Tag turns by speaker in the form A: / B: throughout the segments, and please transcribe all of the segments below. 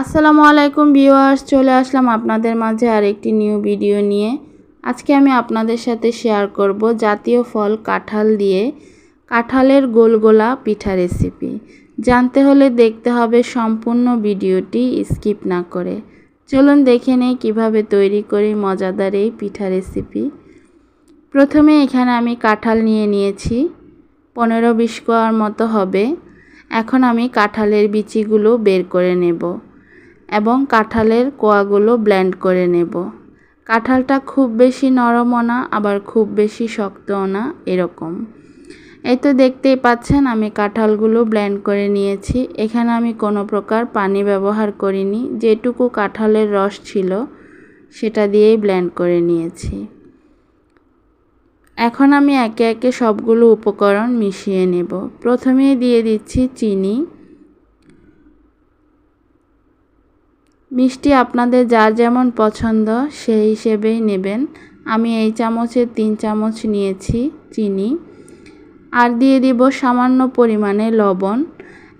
A: আসসালামু আলাইকুম ভিউয়ার্স, চলে আসলাম আপনাদের মাঝে আরেকটি নিউ ভিডিও নিয়ে। আজকে আমি আপনাদের সাথে শেয়ার করব জাতীয় ফল কাঁঠাল দিয়ে কাঁঠালের গোলগোলা পিঠা রেসিপি। জানতে হলে দেখতে হবে সম্পূর্ণ ভিডিওটি স্কিপ না করে। চলুন দেখে নেই কীভাবে তৈরি করি মজাদার এই পিঠা রেসিপি। প্রথমে এখানে আমি কাঁঠাল নিয়ে নিয়েছি, পনেরো বিশ কোয়ার মতো হবে। এখন আমি কাঁঠালের বিচিগুলো বের করে নেব। এবং কাঁঠালের কোয়াগুলো ব্লেন্ড করে নেব। কাঁঠালটা খুব বেশি নরমও না, আবার খুব বেশি শক্তও না, এরকম। এই তো দেখতেই পাচ্ছেন, আমি কাঁঠালগুলো ব্লেন্ড করে নিয়েছি। এখানে আমি কোনো প্রকার পানি ব্যবহার করিনি, যেটুকু কাঁঠালের রস ছিল, সেটা দিয়েই ব্লেন্ড করে নিয়েছি। এখন আমি একে একে সবগুলো উপকরণ মিশিয়ে নেব। প্রথমেই দিয়ে দিচ্ছি চিনি। মিষ্টি আপনাদের যার যেমন পছন্দ, সেই হিসেবেই নেবেন। আমি এই চামচের তিন চামচ নিয়েছি চিনি। আর দিয়ে দিব সামান্য পরিমাণে লবণ।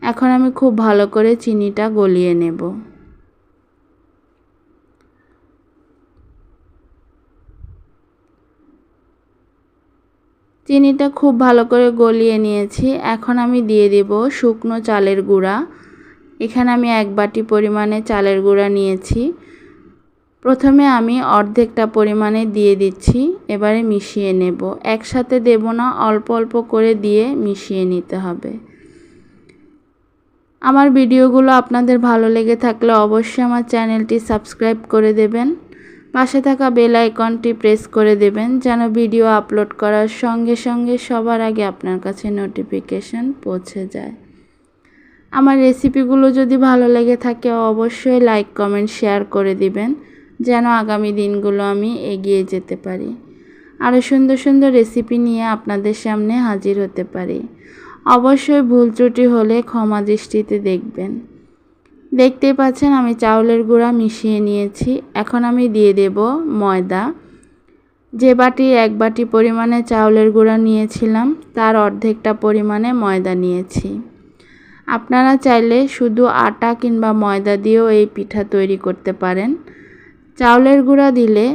A: এখন আমি খুব ভালো করে চিনিটা গলিয়ে নেব। চিনিটা খুব ভালো করে গলিয়ে নিয়েছি। এখন আমি দিয়ে দেব শুকনো চালের গুঁড়া। এখানে আমি এক বাটি পরিমাণে চালের গুঁড়া নিয়েছি। প্রথমে আমি অর্ধেকটা পরিমাণে দিয়ে দিচ্ছি, এবারে মিশিয়ে নেব। একসাথে দেব না, অল্প অল্প করে দিয়ে মিশিয়ে নিতে হবে। আমার ভিডিওগুলো আপনাদের ভালো লেগে থাকলে অবশ্যই আমার চ্যানেলটি সাবস্ক্রাইব করে দেবেন। পাশে থাকা বেল আইকনটি প্রেস করে দেবেন, যেন ভিডিও আপলোড করার সঙ্গে সঙ্গে সবার আগে আপনার কাছে নোটিফিকেশন পৌঁছে যায়। আমার রেসিপিগুলো যদি ভালো লেগে থাকে, অবশ্যই লাইক কমেন্ট শেয়ার করে দিবেন, যেন আগামী দিনগুলো আমি এগিয়ে যেতে পারি। আরও সুন্দর সুন্দর রেসিপি নিয়ে আপনাদের সামনে হাজির হতে পারি। অবশ্যই ভুল ত্রুটি হলে ক্ষমা দৃষ্টিতে দেখবেন। দেখতেই পাচ্ছেন আমি চাউলের গুঁড়া মিশিয়ে নিয়েছি। এখন আমি দিয়ে দেব ময়দা। যে বাটি এক বাটি পরিমাণে চাউলের গুঁড়া নিয়েছিলাম, তার অর্ধেকটা পরিমাণে ময়দা নিয়েছি। আপনারা চাইলে শুধু আটা কিংবা ময়দা দিয়েও এই পিঠা তৈরি করতে পারেন। চাউলের গুঁড়া দিলে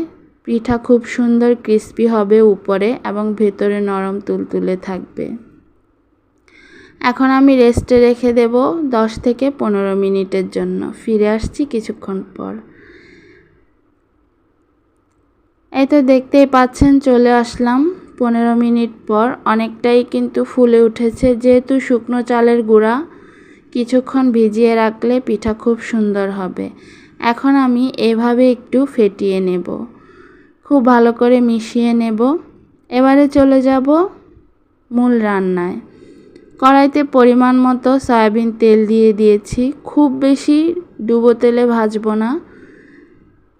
A: পিঠা খুব সুন্দর ক্রিস্পি হবে উপরে এবং ভেতরে নরম তুলতুলে থাকবে। এখন আমি রেস্টে রেখে দেব দশ থেকে পনেরো মিনিটের জন্য। ফিরে আসছি কিছুক্ষণ পর। এই তো দেখতেই পাচ্ছেন চলে আসলাম। পনেরো মিনিট পর অনেকটাই কিন্তু ফুলে উঠেছে। যেহেতু শুকনো চালের গুঁড়া কিছুক্ষণ ভিজিয়ে রাখলে পিঠা খুব সুন্দর হবে। এখন আমি এভাবে একটু ফেটিয়ে নেব। খুব ভালো করে মিশিয়ে নেব। এবারে চলে যাব মূল রান্নায়। কড়াইতে পরিমাণ মতো সয়াবিন তেল দিয়ে দিয়েছি। খুব বেশি ডুবো তেলে ভাজবো না।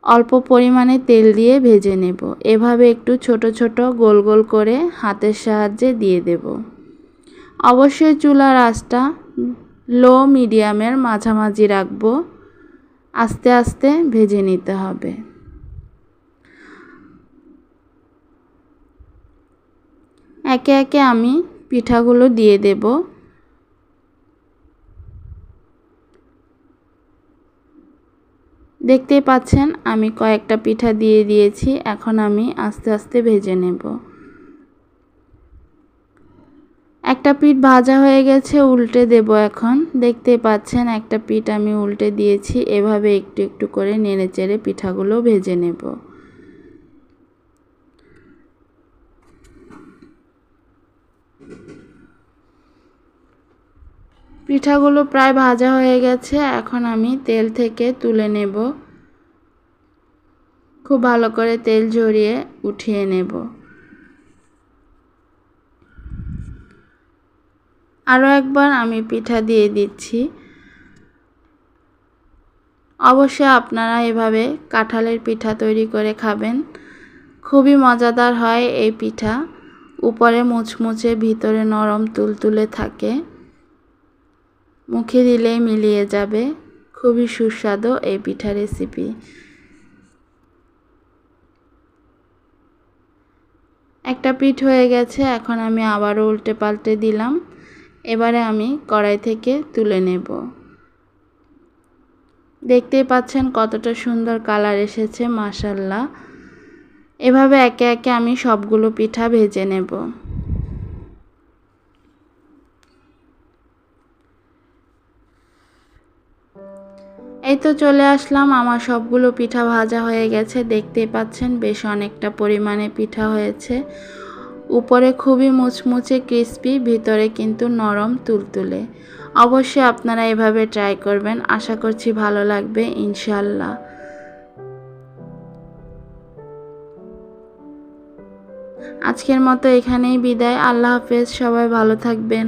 A: অল্প পরিমাণে তেল দিয়ে ভেজে নেব। এভাবে একটু ছোট ছোট গোল গোল করে হাতের সাহায্যে দিয়ে দেব। অবশ্যই চুলার আঁচটা লো মিডিয়ামের মাঝামাঝি রাখব। আস্তে আস্তে ভেজে নিতে হবে। একে একে আমি পিঠাগুলো দিয়ে দেব। দেখতেই পাচ্ছেন আমি কয়েকটা পিঠা দিয়ে দিয়েছি। এখন আমি আস্তে আস্তে ভেজে নেব। একটা পিঠ ভাজা হয়ে গেছে, উল্টে দেব এখন। দেখতে পাচ্ছেন, একটা পিঠ আমি উল্টে দিয়েছি। এভাবে একটু একটু করে নেড়ে চেড়ে পিঠাগুলো ভেজে নেব। পিঠাগুলো প্রায় ভাজা হয়ে গেছে, এখন আমি তেল থেকে তুলে নেব। খুব ভালো করে তেল ঝরিয়ে উঠিয়ে নেব। আরও একবার আমি পিঠা দিয়ে দিচ্ছি। অবশ্যই আপনারা এভাবে কাঁঠালের পিঠা তৈরি করে খাবেন। খুবই মজাদার হয় এই পিঠা। উপরে মুচমুচে, ভিতরে নরম তুলতুলে থাকে। মুখে দিলেই মিলিয়ে যাবে। খুবই সুস্বাদু এই পিঠা রেসিপি। একটা পিঠ হয়ে গেছে, এখন আমি আবারও উল্টে পাল্টে দিলাম। এবারে আমি কড়াই থেকে তুলে নেব। দেখতেই পাচ্ছেন কতটা সুন্দর কালার এসেছে মাসাল্লাহ এভাবে একে একে আমি সবগুলো পিঠা ভেজে নেব। এই তো চলে আসলাম, আমার সবগুলো পিঠা ভাজা হয়ে গেছে। দেখতেই পাচ্ছেন বেশ অনেকটা পরিমাণে পিঠা হয়েছে। উপরে খুবই মুচমুচে ক্রিস্পি ভিতরে কিন্তু নরম, তুলতুলে। অবশ্যই আপনারা এভাবে ট্রাই করবেন। আশা করছি ভালো লাগবে ইনশাল্লাহ আজকের মতো এখানেই বিদায়। আল্লাহ হাফেজ, সবাই ভালো থাকবেন।